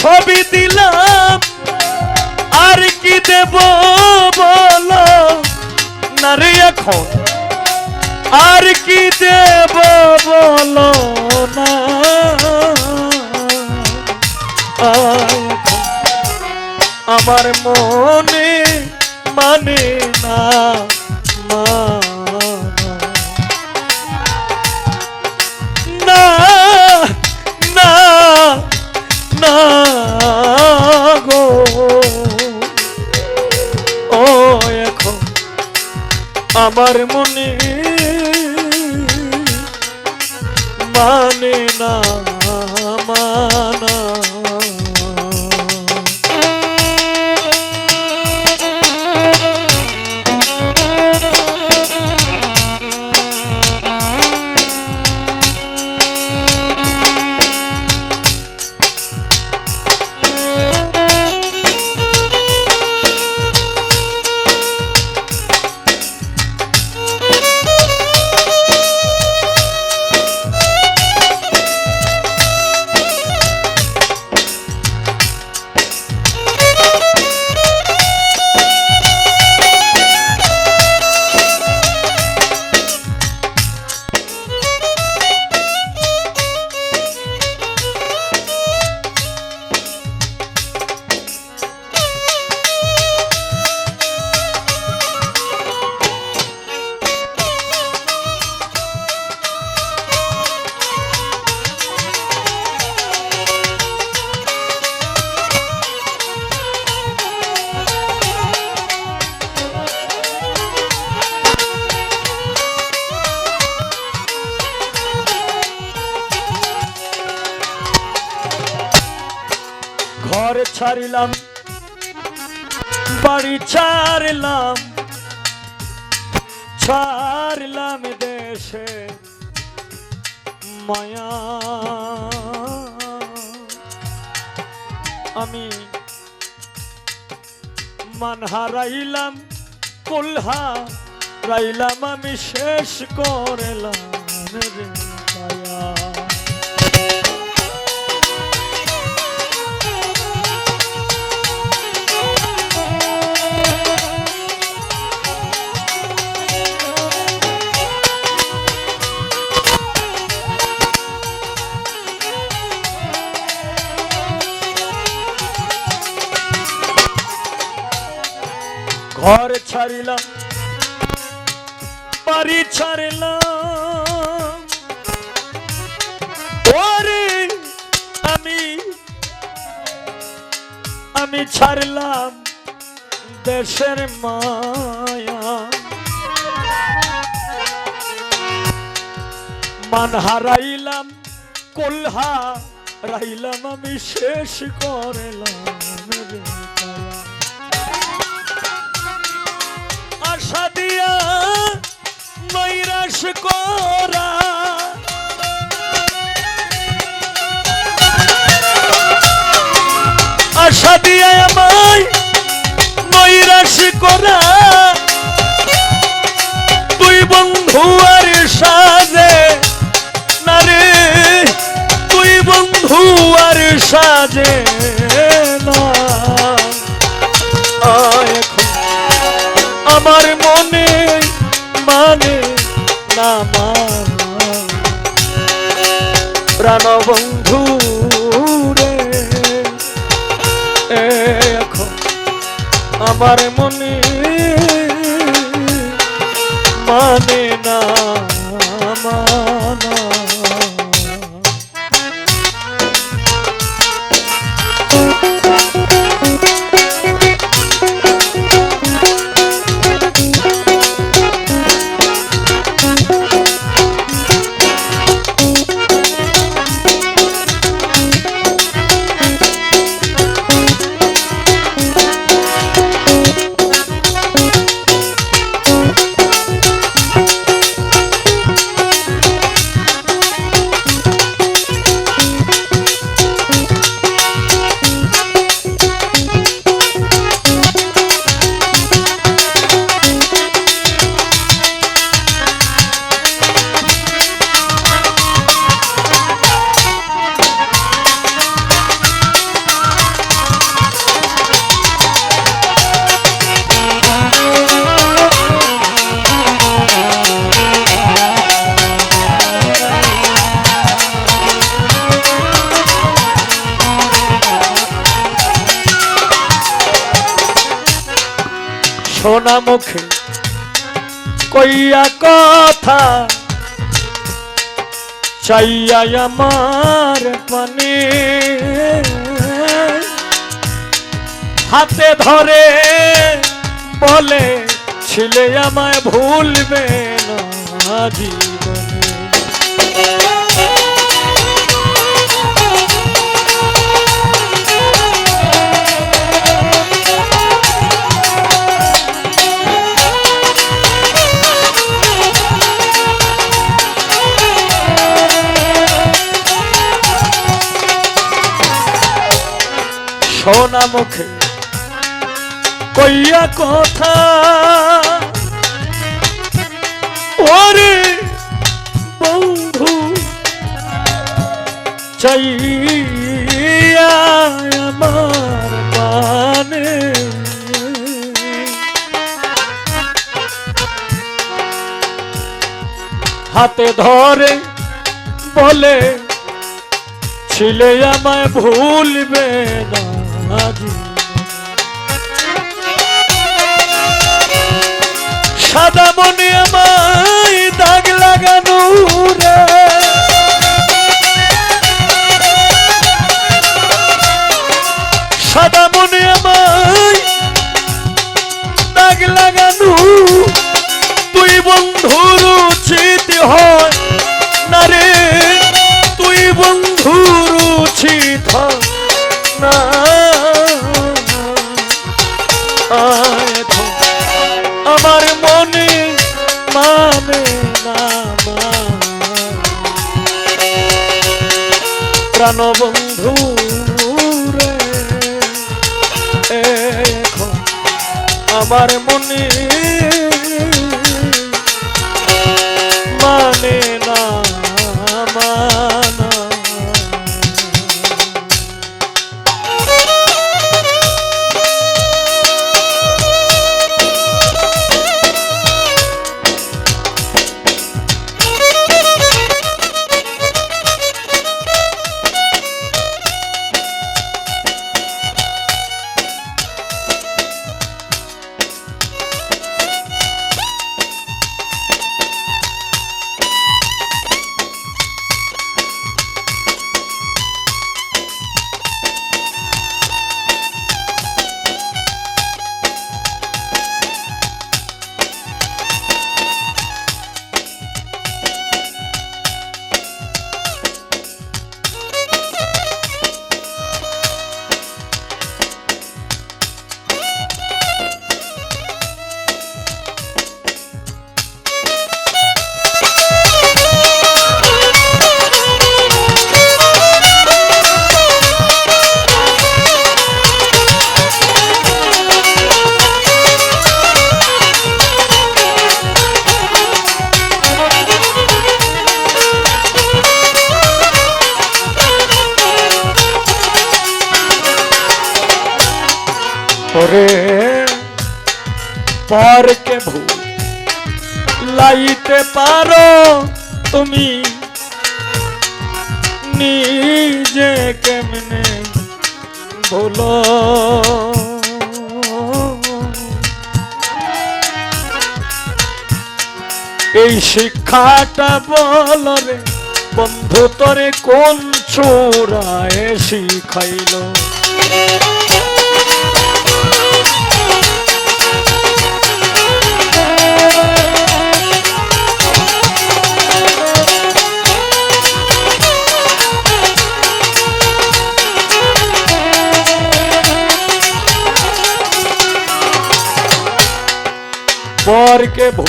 সবই দিলাম। আর কি দেব বলো? না রে এখন। আর কি দেব বলো না? আমার মনে মানে না। ছাড়িলাম, বাড়ি ছাড়লাম ছাড়লাম দেশে মায়া। আমি মান হারাইলাম কুলহা রাইলাম আমি শেষ করলাম রে মায়া ছাড়িলাম বাড়ি ছাড়লাম আমি আমি ছাড়লাম দেশের মায়া। মান হারাইলাম, কলহা রাইলাম আমি শেষ করলাম আশা দিয়া আমায় নৈরাশ করা। তুই বন্ধু আর সাজে না রে তুই বন্ধু আর সাজে আমার মনে মানে না মানা প্রাণ আমার মনে মানে না সোনা মুখে কইয়া কথা। চাইয়া আমার পানে হাতে ধরে বলে ছিলে আমায় ভুলবে না সোনা মুখে। কইয়া কথা। ওরে বন্ধু, চাইয়া আমার মানে। হাতে ধরে বলে, ছিলে আমায় ভুলবে না। সাদা মনে আমায় দাগ লাগানো রে। সাদা মনে আমায় দাগ লাগানো, তুই বন্ধুর উচিত হয় না রে। তুই বন্ধুর উচিত হয় না। মানে না প্রাণ বন্ধু রে আমার মানে ওরে পরকে ভূ লাইতে পারো তুমি। নিজে কেমনে বলো? এই শিক্ষাটা বল রে বন্ধু, তোরে কোন চোরায় শিখাইলো? পরকে ভূ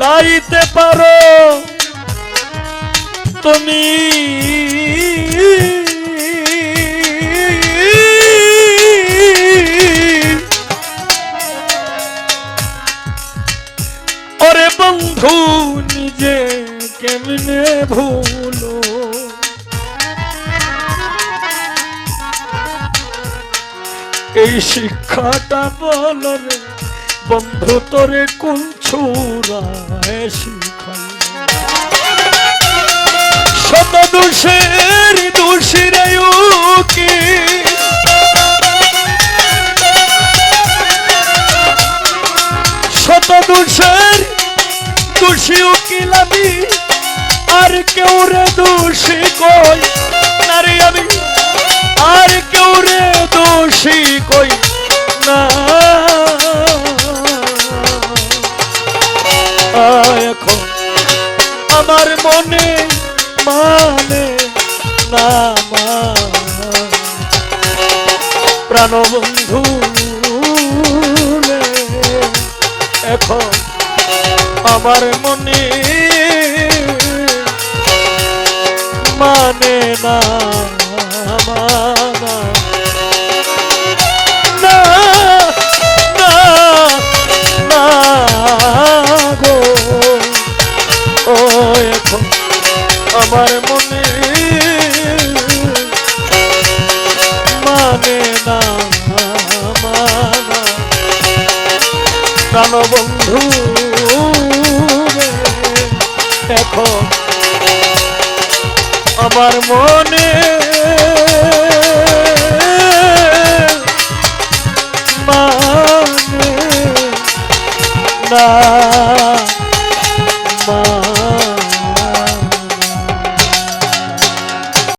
লাইতে পারো তুমি। ওরে বন্ধু নিজে কেমনে ভুলো? এই শিক্ষাটা বল রে। বন্ধু তোরে কোন ছোড়ায় শিখাই? শত দোষের দোষীরা ওকে। শত দোষের দোষী উকিল আমি আর কেউ রে দোষী কই? নারী আমি, আর কেউ রে দোষী কই? না। আমার মনে মানে না মানে। প্রাণবন্ধু এখন আমার মনে মানে না বন্ধুরে আমার মনে মানে না